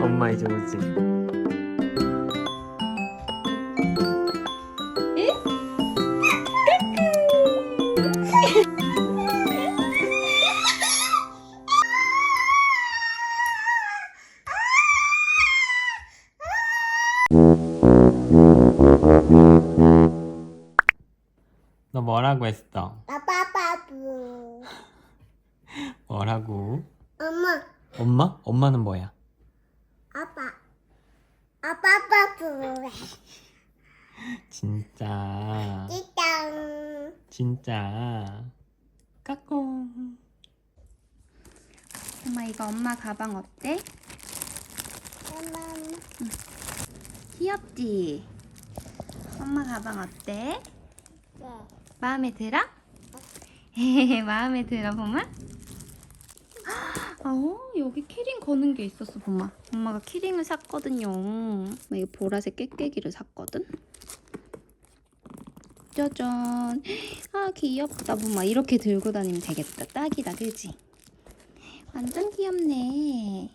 엄마 이제 오지. 너 뭐라고 했어? 아빠빠부. 뭐라고? 엄마, 엄마? 엄마는 뭐야? 아빠. 아빠빠부. 진짜 찌짱. 진짜 까꿍 엄마 이거 엄마 가방 어때? 엄마, 귀엽지? 엄마 가방 어때? 네. 마음에 들어? 마음에 들어 보마? 어? 여기 키링 거는 게 있었어 보마. 엄마가 키링을 샀거든요. 엄마 이거 보라색 깨깨기를 샀거든? 짜잔. 아 귀엽다. 보마 이렇게 들고 다니면 되겠다. 딱이다 그지? 완전 귀엽네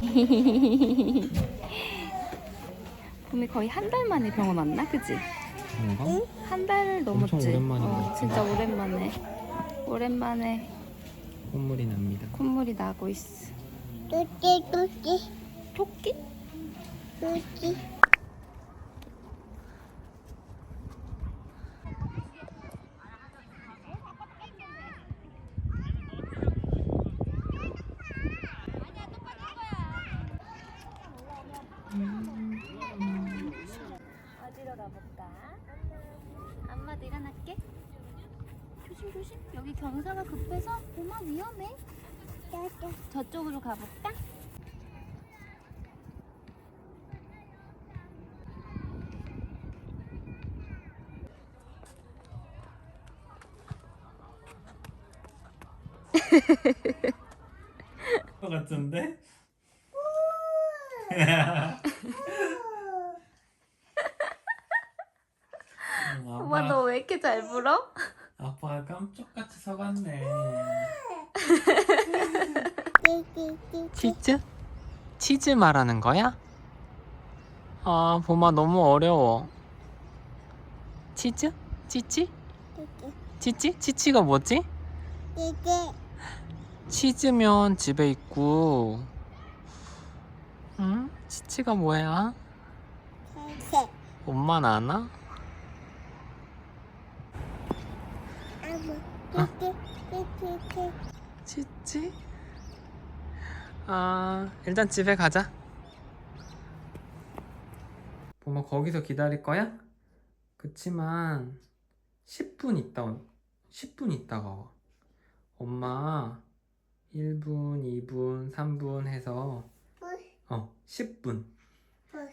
봄이 거의 한 달 만에 병원 왔나? 그지? 뭔가? 한 달 넘었지? 엄청 오랜만인 것 어, 같아. 진짜 오랜만에 오랜만에 콧물이 납니다. 콧물이 나고 있어 뚜띠, 뚜띠, 토끼? 뚜 들어볼까? 엄마도 일어날게. 조심조심. 여기 경사가 급해서 도마 위험해. 저쪽으로 가볼까? 같은데? 이렇게 잘 불어? 아빠가 깜짝같이 서갔네. 치즈? 치즈 말하는 거야? 아, 봄아 너무 어려워. 치즈? 치치? 치치? 치치가 뭐지? 치즈면 집에 있고. 응? 치치가 뭐야? 새 엄마는 아나? 아무 띠띠띠띠 치치? 아, 일단 집에 가자. 봄아 거기서 기다릴 거야? 그치만 10분 있다 온- 10분 있다가 와. 엄마 1분, 2분, 3분 해서 어 10분.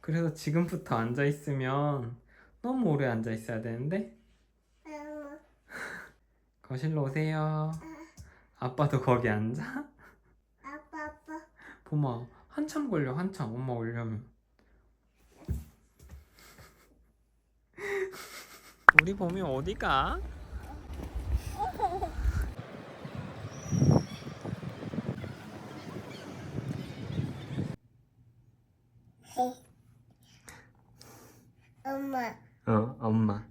그래서 지금부터 앉아 있으면 너무 오래 앉아 있어야 되는데 거실로 오세요. 아빠도 거기 앉아? 아빠 아빠 봄아 한참 걸려 한참 엄마 오려면 우리 봄이 어디가? 엄마 어 엄마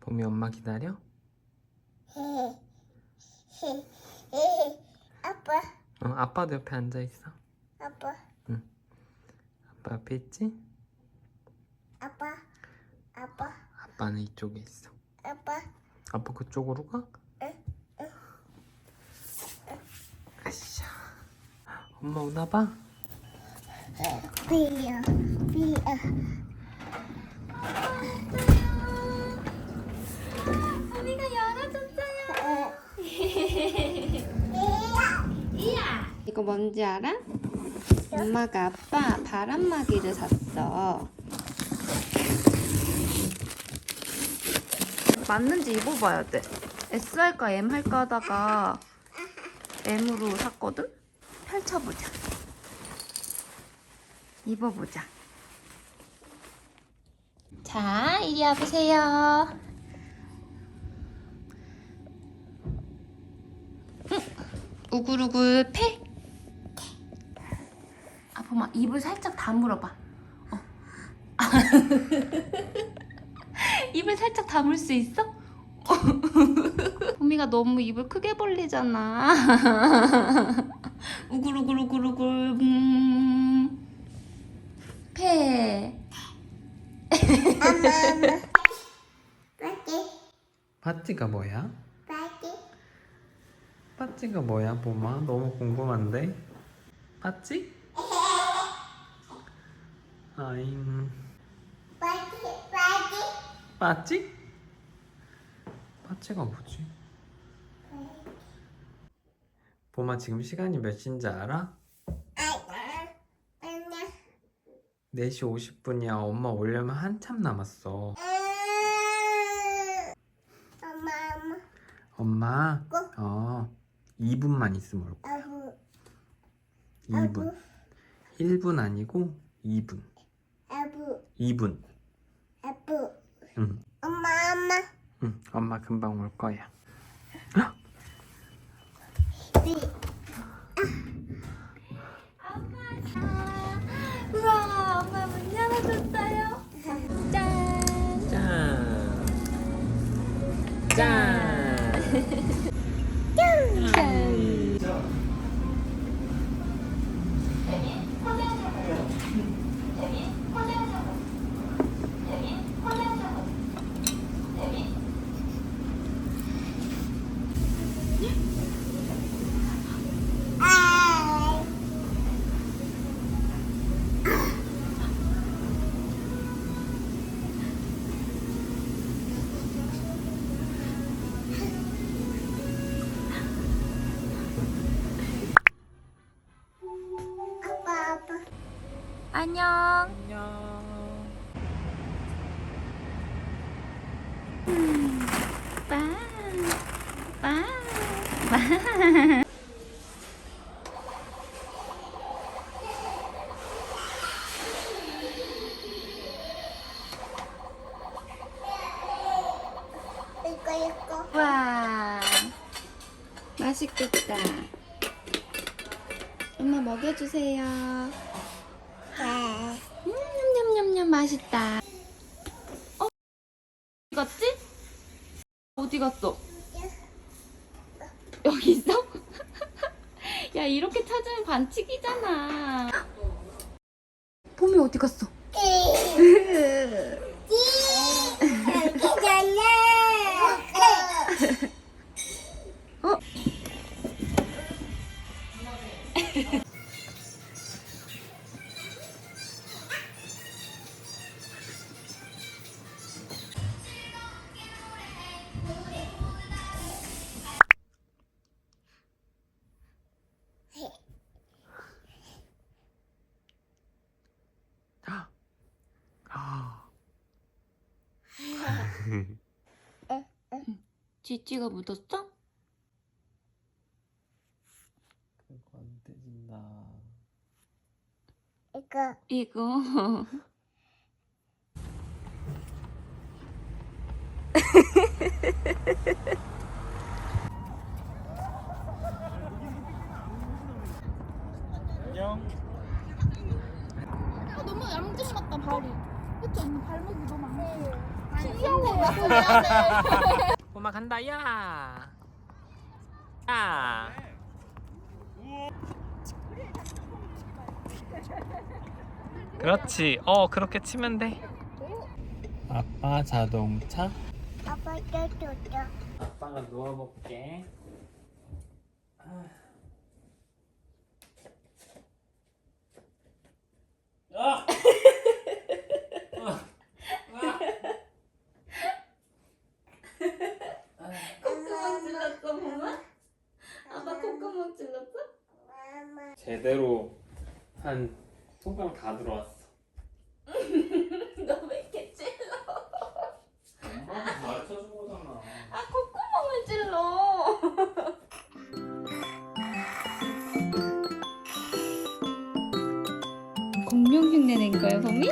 봄이 엄마 기다려? 아빠. 어 아빠도 옆에 앉아 있어. 아빠. 아빠 옆에 있지? 아빠. 아빠. 아빠는 이쪽에 있어. 아빠. 아빠 그쪽으로 가? 응, 아싸 엄마 오나 봐? 비야 비야 언니가 열어줬어요. 이거 뭔지 알아? 엄마가 아빠 바람막이를 샀어. 맞는지 입어봐야 돼. S 할까 M 할까 하다가 M으로 샀거든? 펼쳐보자. 입어보자. 자, 이리 와보세요. 우글우글 패. 아, 봄아, 입을 살짝 다물어봐. 어. 입을 살짝 다물 수 있어? 봄이가 너무 입을 크게 벌리잖아. 우글우글우글우글 음. 패. 엄마 엄마 빠지 바찌가 뭐야? 빠찌가 뭐야 봄아? 너무 궁금한데 빠찌? 아잉 빠지 빠지 빠찌? 빠찌가 뭐지? 봄아 지금 시간이 몇 시인지 알아? 아야 아야 4시 50분이야 엄마 오려면 한참 남았어 엄마 엄마 엄마 어? 어 2분만 있으면 올 거야. 아부 2분. 1분 아니고 2분. 아부 2분. 아부 응, 엄마 엄마. 응 엄마 금방 올 거야. 비 우와, 엄마 문 열어줬어요. 짠. 짠. 짠. 짠. 아 아빠 아빠 안녕. 안녕. 빠. 빠. 봐. 이거 이거. 와, 맛있겠다. 엄마 먹여주세요. 네. 음, 냠냠냠냠 맛있다. 어? 어디 갔지? 어디 갔어? 여기 있어? 야 반칙이잖아. 봄이 어디 갔어? 어? 쥐쥐가 묻었어? 그거 안 떼진다. 이거. 이거 안녕. 너무 얌전히 같다 발이. 그치 언니 발목이 너무 안 돼. 귀여워. 꼬마 간다 야. 야. 그렇지. 어 그렇게 치면 돼. 아빠 자동차. 아빠 껴줘줘. 아빠가 누워볼게. 아! 콧구멍 찔렀어 봄아? 아빠 콧구멍 찔렀어? 마마. 제대로 한 손가락 다 들어왔어. 너 왜 이렇게 찔러? 엄마가 가르쳐준 거잖아. 아 콧구멍을 찔러 공룡 흉내 낸 거야 봄이?